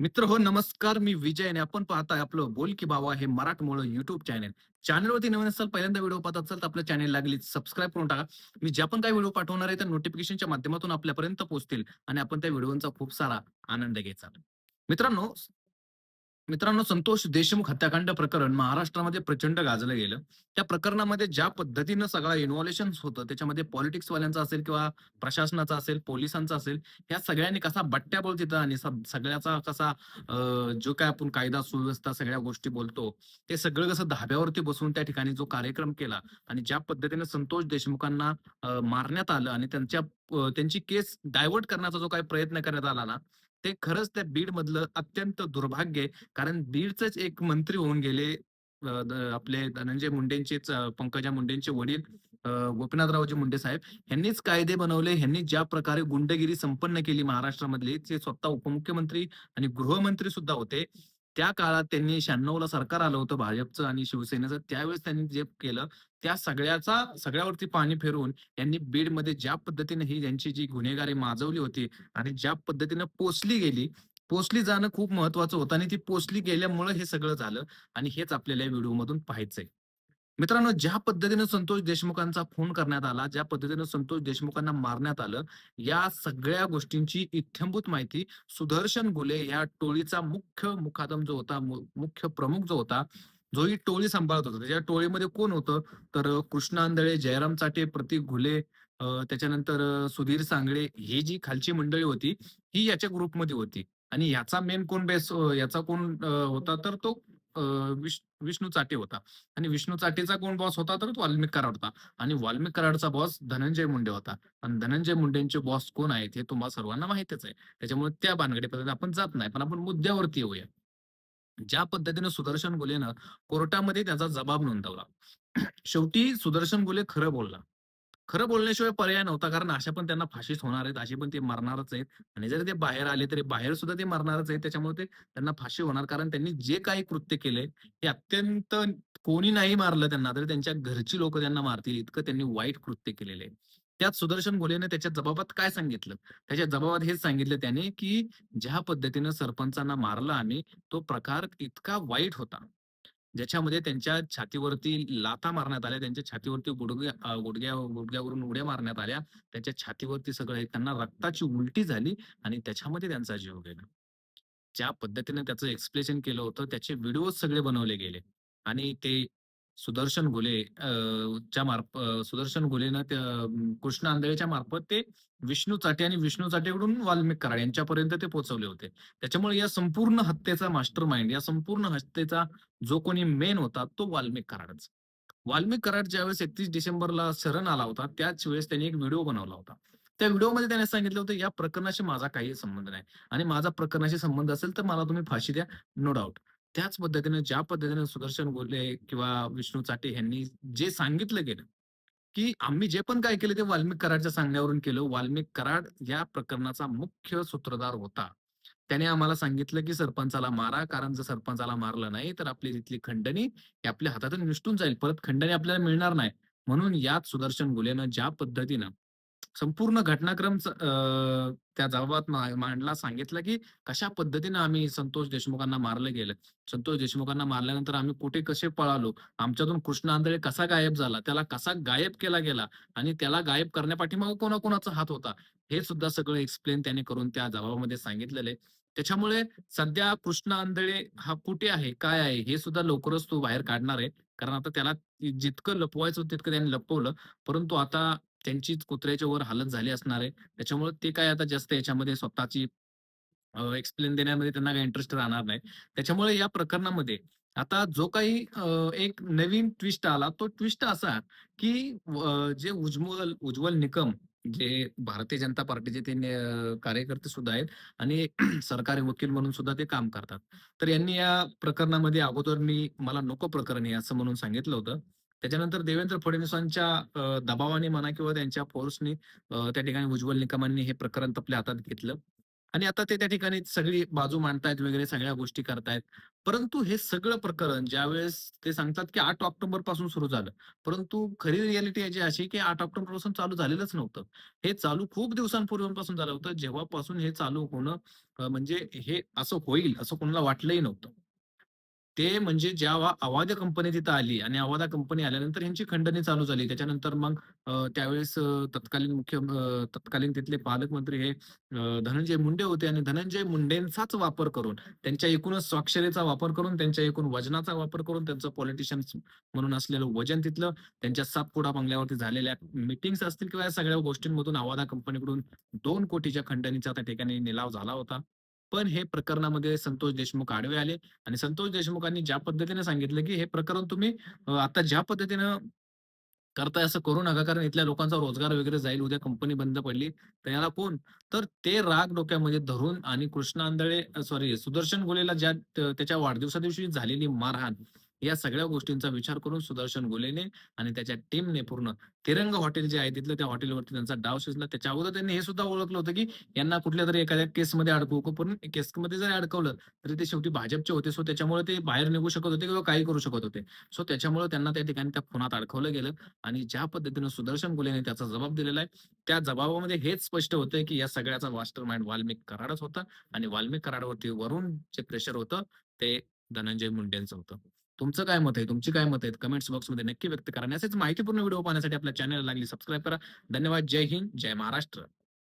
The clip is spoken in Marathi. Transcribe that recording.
मित्र हो नमस्कार मी विजय आणि आपण पाहताय आपलं बोल की बाबा हे मराठमोळ युट्यूब चॅनल चॅनलवरती नवीन असाल पहिल्यांदा व्हिडिओ पाहत असाल तर आपल्या चॅनल लागली सबस्क्राईब करून टाका. मी ज्या पण काही व्हिडिओ पाठवणार आहे त्या नोटिफिकेशनच्या माध्यमातून आपल्यापर्यंत पोहोचतील आणि आपण त्या व्हिडिओचा खूप सारा आनंद घ्यायचा मित्रांनो मित्रांनो संतोष देशमुख हत्याकांड प्रकरण महाराष्ट्रामध्ये प्रचंड गाजलं गेलं. त्या प्रकरणामध्ये ज्या पद्धतीनं सगळा इन्व्हॉल्युशन होतं त्याच्यामध्ये पॉलिटिक्स वाल्यांचा असेल किंवा प्रशासनाचा असेल पोलिसांचा असेल ह्या सगळ्यांनी कसा बट्ट्याबोळ तिथं आणि सगळ्याचा कसा जो काय आपण कायदा सुव्यवस्था सगळ्या गोष्टी बोलतो ते सगळं कसं धाब्यावरती बसून त्या ठिकाणी जो कार्यक्रम केला आणि ज्या पद्धतीने संतोष देशमुखांना मारण्यात आलं आणि त्यांच्या त्यांची केस डायव्हर्ट करण्याचा जो काही प्रयत्न करण्यात आला ना ते खरंच त्या बीड मधलं अत्यंत दुर्भाग्य आहे. कारण बीडचेच एक मंत्री होऊन गेले आपले धनंजय मुंडेंचेच पंकजा मुंडेंचे वडील गोपीनाथरावजी मुंडे साहेब यांनीच कायदे बनवले यांनी ज्या प्रकारे गुंडगिरी संपन्न केली महाराष्ट्रामधली ते स्वतः उपमुख्यमंत्री आणि गृहमंत्री सुद्धा होते. त्या काळात त्यांनी शहाण्णवला सरकार आलं होतं भाजपचं आणि शिवसेनेचं. त्यावेळेस त्यांनी जे केलं त्या सगळ्याचा सगळ्यावरती पाणी फिरवून यांनी बीडमध्ये ज्या पद्धतीने ही यांची जी गुन्हेगारी माजवली होती आणि ज्या पद्धतीनं पोचली गेली पोचली जाणं खूप महत्वाचं होतं आणि ती पोचली गेल्यामुळे हे सगळं झालं आणि हेच आपल्याला या व्हिडिओमधून पाहायचंय. मित्रांनो ज्या पद्धतीने संतोष देशमुखांचा खून करण्यात आला ज्या पद्धतीने संतोष देशमुखांना मारण्यात आलं या सगळ्या गोष्टींची इत्यंभूत माहिती सुदर्शन गुले या टोळीचा मुख्य मुखादम जो होता मुख्य प्रमुख जो होता जो ही टोळी सांभाळत होता. त्याच्या टोळीमध्ये कोण होतं? तर कृष्ण कृष्णा आंधळे जयराम चाटे प्रतीक घुले त्याच्यानंतर सुधीर सांगळे ही जी खालची मंडळी होती ही याच्या ग्रुपमध्ये होती. आणि याचा मेन कोण बेस याचा कोण होता तर तो विष विष्णू चाटे होता. आणि विष्णू चाटेचा कोण बॉस होता? तर तो वाल्मिक कराड होता. आणि वाल्मिक कराडचा बॉस धनंजय मुंडे होता. आणि धनंजय मुंडेंचे बॉस कोण आहेत हे तुम्हाला सर्वांना माहितीच आहे. त्याच्यामुळे त्या भानगडीपर्यंत आपण जात नाही. पण आपण मुद्द्यावरती येऊया. ज्या पद्धतीने सुदर्शन गुलेनं कोर्टामध्ये त्याचा जबाब नोंदवला. शेवटी सुदर्शन गुले खरं बोलला. खरं बोलण्याशिवाय पर्याय नव्हता कारण अशा पण त्यांना फाशीच होणार आहेत अशी पण ते मरणारच आहेत. आणि जर ते बाहेर आले तरी बाहेर सुद्धा ते मरणारच आहेत त्याच्यामुळे ते त्यांना फाशी होणार कारण त्यांनी जे काही कृत्य केले हे अत्यंत कोणी नाही मारलं त्यांना तरी त्यांच्या घरची लोक त्यांना मारतील इतकं त्यांनी वाईट कृत्य केलेले आहे. त्यात सुदर्शन गोलेने त्याच्या जबाबात काय सांगितलं? त्याच्या जबाबात हेच सांगितलं त्याने की ज्या पद्धतीनं सरपंचांना मारलं आम्ही तो प्रकार इतका वाईट होता. ज्याच्यामध्ये त्यांच्या छातीवरती लाथा मारण्यात आल्या त्यांच्या छातीवरती गुडघ्या अ, गुडघ्या गुडघ्यावरून उड्या मारण्यात आल्या त्यांच्या छातीवरती सगळं त्यांना रक्ताची उलटी झाली आणि त्याच्यामध्ये त्यांचा जीव गेला. ज्या पद्धतीने त्याचं एक्सप्लेनेशन केलं होतं त्याचे व्हिडिओ सगळे बनवले गेले आणि ते सुदर्शन घुले च्या मार्फ सुदर्शन घुलेनं त्या कृष्ण आंधळेच्या मार्फत ते विष्णू चाटे आणि विष्णू चाटेकडून वाल्मिक कराड यांच्यापर्यंत ते पोहोचवले होते. त्याच्यामुळे या संपूर्ण हत्येचा मास्टर माइंड या संपूर्ण हत्येचा जो कोणी मेन होता तो वाल्मिक कराडच. वाल्मिक कराड ज्यावेळेस एकतीस डिसेंबरला शरण आला होता त्याच वेळेस त्यांनी एक व्हिडिओ बनवला होता. त्या व्हिडिओमध्ये त्याने सांगितलं होतं या प्रकरणाशी माझा काही संबंध नाही. आणि माझा प्रकरणाशी संबंध असेल तर मला तुम्ही फाशी द्या नो डाऊट त्याच पद्धतीने ज्या पद्धतीने सुदर्शन बोलले किंवा विष्णू चाटे यांनी जे सांगितलं गेलं की आम्ही जे पण काय केलं ते वाल्मिक कराडच्या सांगण्यावरून केलं. वाल्मिक कराड या प्रकरणाचा मुख्य सूत्रधार होता. त्याने आम्हाला सांगितलं की सरपंचाला मारा कारण जर सरपंचाला मारलं नाही तर आपली तिथली खंडणी ही आपल्या हातातून निसटून जाईल. परत खंडणी आपल्याला मिळणार नाही. म्हणून यात सुदर्शन गुलेनं ज्या पद्धतीनं संपूर्ण घटनाक्रम त्या जबाबात मा- मांडला सांगितलं की कशा पद्धतीने आम्ही संतोष देशमुखांना मारलं गेलं. संतोष देशमुखांना मारल्यानंतर आम्ही कुठे कसे पळालो? आमच्यातून कृष्ण आंधळे कसा गायब झाला? त्याला कसा गायब केला गेला? आणि त्याला गायब करण्यापाठीमागे कोणाकोणाचा हात होता? हे सुद्धा सगळं एक्सप्लेन त्याने करून त्या जबाबामध्ये सांगितलेलं आहे. त्याच्यामुळे सध्या कृष्ण आंधळे हा कुठे आहे? काय आहे? हे सुद्धा लवकरच तो बाहेर काढणार आहे. कारण आता त्याला जितकं लपवायचं होतं तितकं त्यांनी लपवलं. परंतु आता त्यांचीच कुत्र्याच्या वर हालत झाली असणार आहे. त्याच्यामुळे ते काय आता जास्त याच्यामध्ये स्वतःची एक्सप्लेन देण्यामध्ये त्यांना काही इंटरेस्ट राहणार नाही. त्याच्यामुळे या प्रकरणामध्ये आता जो काही एक नवीन ट्विस्ट आला तो ट्विस्ट असा की जे उज्ज्वल उज्ज्वल निकम जे भारतीय जनता पार्टीचे ते कार्यकर्ते सुद्धा आहेत आणि सरकारी वकील म्हणून सुद्धा ते काम करतात. तर यांनी या प्रकरणामध्ये अगोदर मी मला नको प्रकरण आहे असं म्हणून सांगितलं होतं. त्याच्यानंतर देवेंद्र फडणवीसांच्या दबावाने म्हणा किंवा त्यांच्या फोर्सनी त्या ठिकाणी उज्ज्वल निकमांनी हे प्रकरण आपल्या हातात घेतलं आणि आता ते त्या ठिकाणी सगळी बाजू मांडतायत वगैरे सगळ्या गोष्टी करतायत. परंतु हे सगळं प्रकरण ज्यावेळेस ते सांगतात, की आठ ऑक्टोबरपासून सुरू झालं. परंतु खरी रियालिटी याची अशी, की आठ ऑक्टोबरपासून चालू झालेलंच नव्हतं. हे चालू खूप दिवसांपूर्वीपासून झालं होतं. जेव्हापासून हे चालू होणं म्हणजे हे असं होईल असं कोणाला वाटलंही नव्हतं. ते म्हणजे जेव्हा अवाधा कंपनी तिथं आली आणि अवाधा कंपनी आल्यानंतर ह्यांची खंडणी चालू झाली. त्याच्यानंतर मग त्यावेळेस तत्कालीन मुख्य तत्कालीन तिथले पालकमंत्री हे धनंजय मुंडे होते आणि धनंजय मुंडेंचाच वापर करून, त्यांच्या एकूणच स्वाक्षरीचा वापर करून, त्यांच्या एकूण वजनाचा वापर करून, त्यांचं पॉलिटिशियन्स म्हणून असलेलं वजन तिथलं, त्यांच्या सातपुडा बंगल्यावरती झालेल्या मीटिंग्स असतील किंवा या सगळ्या गोष्टींमधून अवाधा कंपनीकडून दोन कोटीच्या खंडणीचा त्या ठिकाणी निलाव झाला होता. पण हे प्रकरणामध्ये संतोष देशमुख आडवे आले आणि संतोष देशमुखांनी ज्या पद्धतीने सांगितलं, की हे प्रकरण तुम्ही आता ज्या पद्धतीनं करताय असं करू नका, कारण इथल्या लोकांचा रोजगार वगैरे जाईल. उद्या कंपनी बंद पडली, तर याला कोण? तर ते राग डोक्यामध्ये धरून आणि कृष्ण आंधळे सॉरी सुदर्शन घोलेला ज्या त्याच्या वाढदिवसा दिवशी झालेली मारहाण, या सगळ्या गोष्टींचा विचार करून सुदर्शन गोलेने आणि त्याच्या टीमने पूर्ण तिरंग हॉटेल जे आहे तिथलं त्या हॉटेलवरती त्यांचा डाव शिजला. त्याच्या अगोदर त्यांनी हे सुद्धा ओळखलं होतं, की यांना कुठल्या तरी एखाद्या केसमध्ये अडकवू. पण केसमध्ये जरी अडकवलं, तरी ते शेवटी भाजपचे होते. सो त्याच्यामुळे ते बाहेर निघू शकत होते किंवा काही करू शकत होते. सो त्याच्यामुळे त्यांना त्या ठिकाणी त्या खुनात अडकवलं गेलं आणि ज्या पद्धतीनं सुदर्शन गुलेने त्याचा जबाब दिलेला आहे, त्या जबाबामध्ये हेच स्पष्ट होतंय, की या सगळ्याचा मास्टर माइंड वाल्मिक कराडच होता आणि वाल्मिक कराडवरती वरून जे प्रेशर होतं, ते धनंजय मुंडेंचं होतं. तुमचं काय मत आहे? तुमची काय मत आहेत? कमेंट्स बॉक्समध्ये नक्की व्यक्त करा आणि असेच माहितीपूर्ण व्हिडिओ पाहण्यासाठी आपल्या चॅनलला लागली सबस्क्राईब करा. धन्यवाद. जय हिंद. जय महाराष्ट्र.